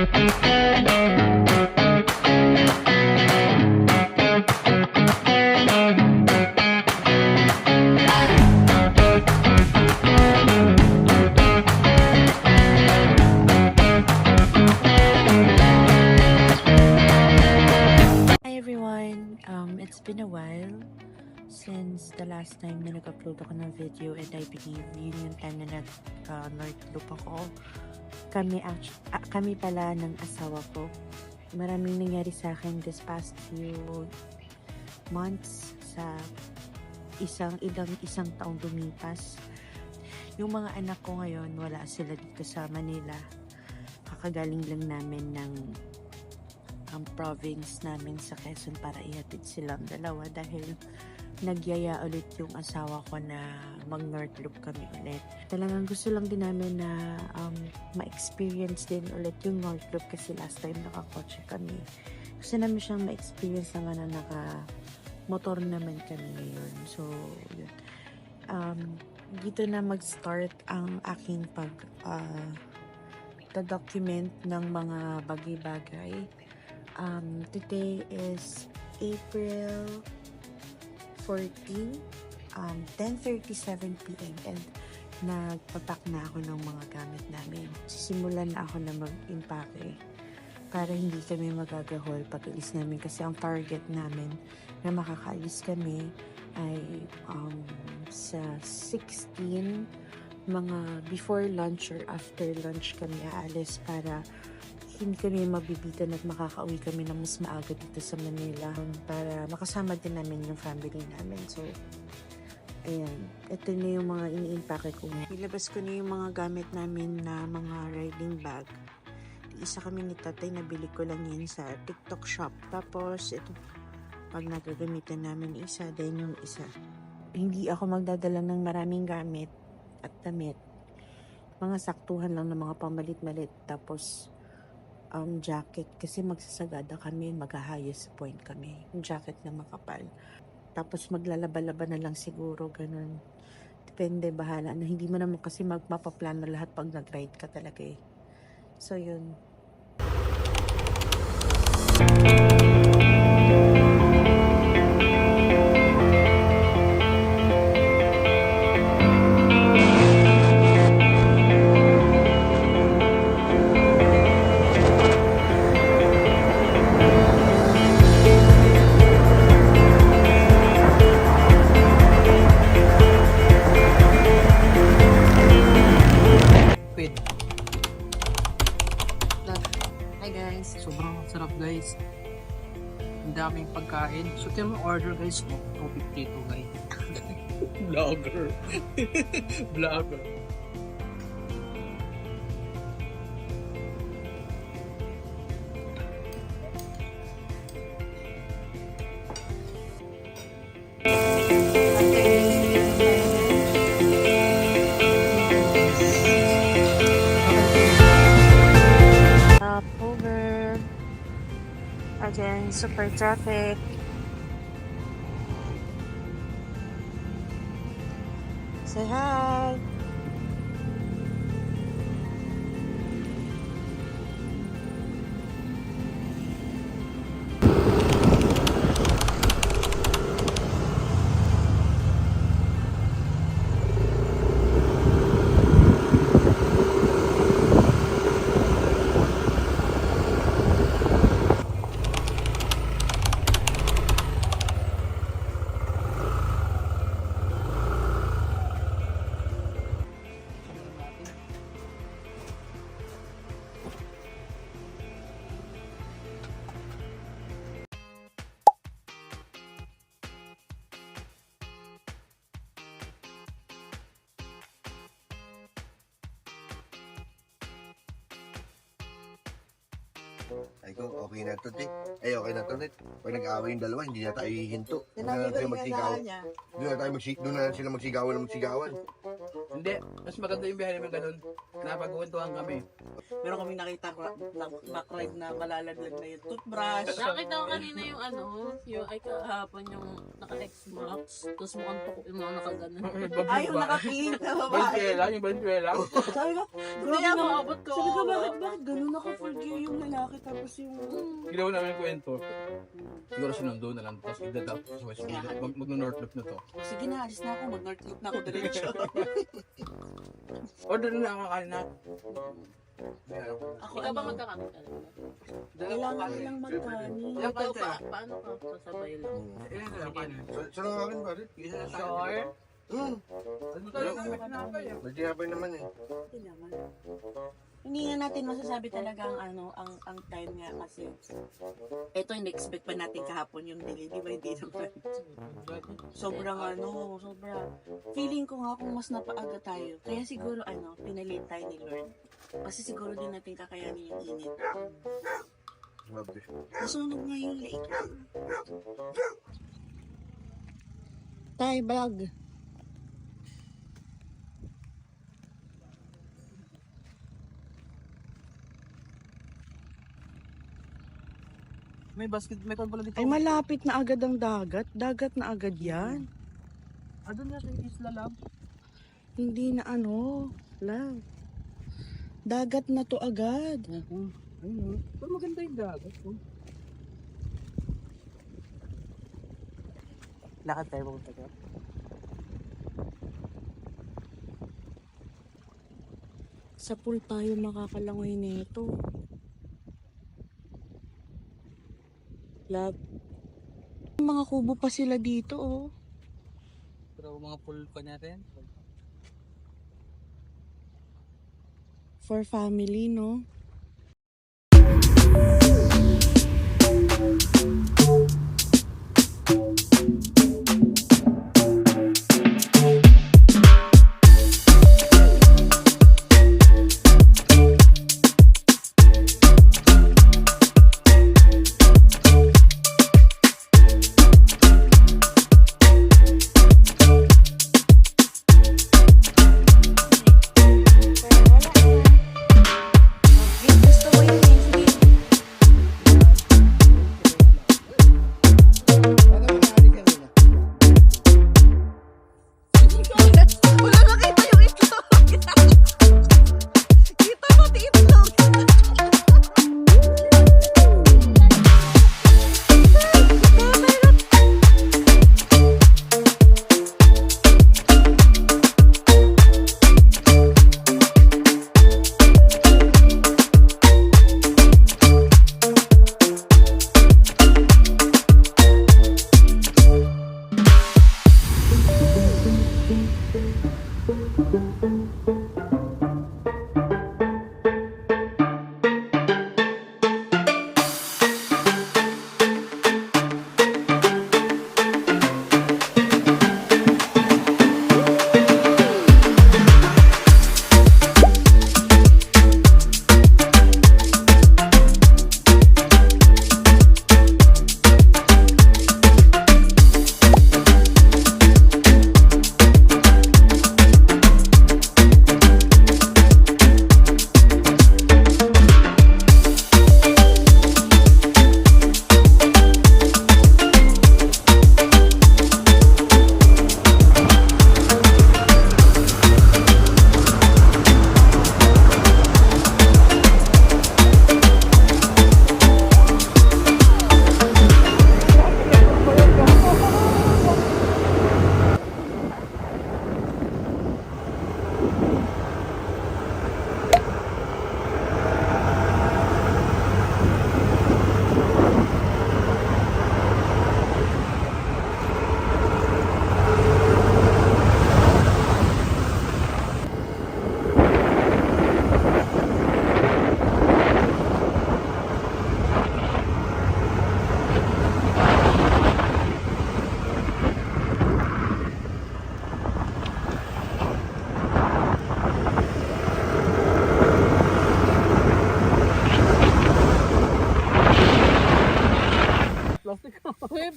Um, been a while since the last time na nag-upload ako ng video and I believe yun yung time na nag-North uh, Loop ako. Kami, ah, kami pala ng asawa ko. Maraming nangyari sa akin this past few months sa isang ilang isang taong lumipas. Yung mga anak ko ngayon, wala sila dito sa Manila. Kakagaling lang namin ng ang province namin sa Quezon para ihatid silang dalawa dahil nagyaya ulit yung asawa ko na mag North Loop kami ulit. Talagang gusto lang din namin na um, ma-experience din ulit yung North Loop kasi last time nakakotse kami. Gusto namin siyang ma-experience naman na naka motor naman kami ngayon. So, yun. Um, dito na mag-start ang aking pag uh, document ng mga bagay-bagay um, today is April 14, um, 10.37 p.m. and nagpapak na ako ng mga gamit namin. Simulan na ako na mag-impake para hindi kami magagahol pag alis namin kasi ang target namin na makakaalis kami ay um, sa 16 mga before lunch or after lunch kami aalis para hindi kami mabibitan at makakauwi kami na mas maaga dito sa Manila para makasama din namin yung family namin. So, ayan. Ito na yung mga ini-impake ko. Ilabas ko na yung mga gamit namin na mga riding bag. Isa kami ni tatay, nabili ko lang yan sa TikTok shop. Tapos, ito, pag nagagamitan namin isa, then yung isa. Hindi ako magdadala ng maraming gamit at damit. Mga saktuhan lang ng mga pamalit-malit. Tapos, um, jacket kasi magsasagada kami, mag-highest point kami. Yung jacket na makapal. Tapos maglalaba-laba na lang siguro, ganun. Depende, bahala na. Hindi mo naman kasi magmapaplano lahat pag nag-ride ka talaga eh. So, yun. Kaya mo order guys, no? 252 guys. Vlogger. Vlogger. Up over. Again, super traffic. Say hi. Ay ko, okay na to, te. Ay, okay na to, net. Pag nag-away yung dalawa, hindi na tayo hihinto. Doon Sinabi na ko sila yung magsigaw. Doon na tayo magsi doon na sila magsigawan ng magsigawan. Hindi, mas maganda yung biyahe namin ganun. Napagkwentuhan kami. Meron kami nakita back, back ride na malalaglag na yung toothbrush. Nakita ko kanina yung ano, yung ay kahapon yung naka-X-Max, tapos mukhang tuko yung mga nakaganon. Ay, yung nakapink na babae. Valenzuela, yung Valenzuela. Sabi ko, Hindi grabe ako, na. abot ko. Sabi ko, bakit, bakit ganun naka-full gear yung lalaki tapos yung... Ginawa namin yung kwento. Siguro sinundo na lang, tapos idadap sa West Gate. Mag- Mag-North Loop na to. Sige na, alis na ako. Mag-north loop na ako diretso. Order na lang ako kanina. ako Ikaw ba ano, magkakamit talaga? kailangan nilang magkani. Ilang pa, paano ka sasabay lang? Ilan na lang lang akin, pare. Isa na tayo. Sure? Hmm. Ano tayo ah? May tinapay naman eh. Kailangan. Hindi nga natin masasabi talaga ang ano, ang ang time nga kasi ito in-expect pa natin kahapon yung delay, di ba? Hindi naman. Sobrang ano, sobrang feeling ko nga kung mas napaaga tayo. Kaya siguro ano, pinalate tayo ni Lord. Kasi siguro din natin kakayanin yung init. Grabe. Nasunog nga yung lake. Tay, vlog. May basket, may kon pala dito. Ay, malapit na agad ang dagat. Dagat na agad yan. Ah, doon natin isla lab. Hindi na ano, love. Dagat na to agad. Ayun. Pero maganda yung dagat. oh. Lakad tayo pumunta ka. Sa pool tayo makakalangoy nito. Love. Mga kubo pa sila dito, oh. Pero mga pool pa natin. For family, no?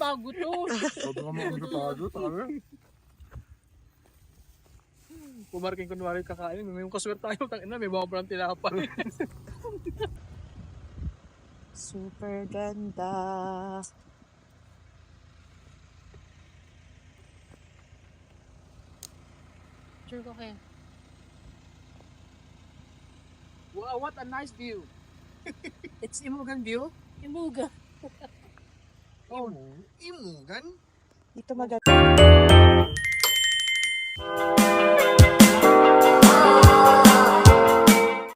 Bago to. Sobrang mga underpado, tayo. Pumarking kunwari kakain, may yung kaswerte tayo, tangina, may mga parang tinapay. Super ganda. Sure ko kayo. wow, what a nice view. It's Imugan view? Imuga. Oh, Imugan? Dito maganda.